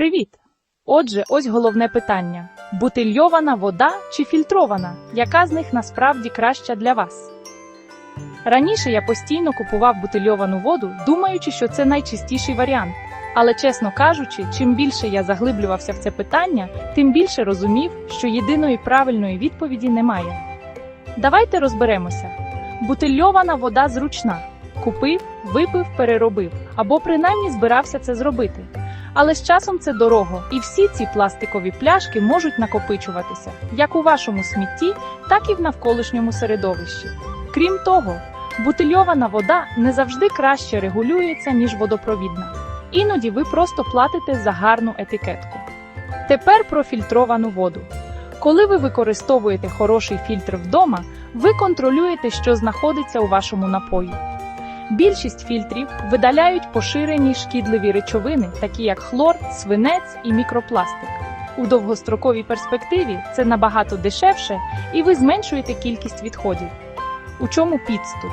Привіт! Отже, ось головне питання: бутильйована вода чи фільтрована? Яка з них насправді краща для вас? Раніше я постійно купував бутильйовану воду, думаючи, що це найчистіший варіант. Але чесно кажучи, чим більше я заглиблювався в це питання, тим більше розумів, що єдиної правильної відповіді немає. Давайте розберемося. Бутильйована вода зручна. Купив, випив, переробив, або принаймні збирався це зробити. Але з часом це дорого, і всі ці пластикові пляшки можуть накопичуватися як у вашому смітті, так і в навколишньому середовищі. Крім того, бутильйована вода не завжди краще регулюється, ніж водопровідна. Іноді ви просто платите за гарну етикетку. Тепер про фільтровану воду. Коли ви використовуєте хороший фільтр вдома, ви контролюєте, що знаходиться у вашому напої. Більшість фільтрів видаляють поширені шкідливі речовини, такі як хлор, свинець і мікропластик. У довгостроковій перспективі це набагато дешевше, і ви зменшуєте кількість відходів. У чому підступ?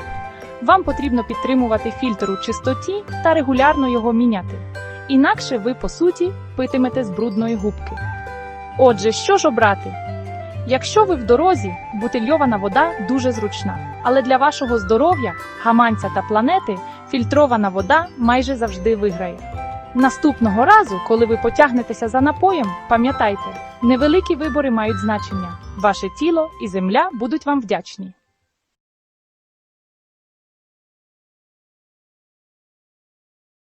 Вам потрібно підтримувати фільтр у чистоті та регулярно його міняти. Інакше ви, по суті, питимете з брудної губки. Отже, що ж обрати? Якщо ви в дорозі, бутильйована вода дуже зручна, але для вашого здоров'я, гаманця та планети фільтрована вода майже завжди виграє. Наступного разу, коли ви потягнетеся за напоєм, пам'ятайте, невеликі вибори мають значення. Ваше тіло і земля будуть вам вдячні.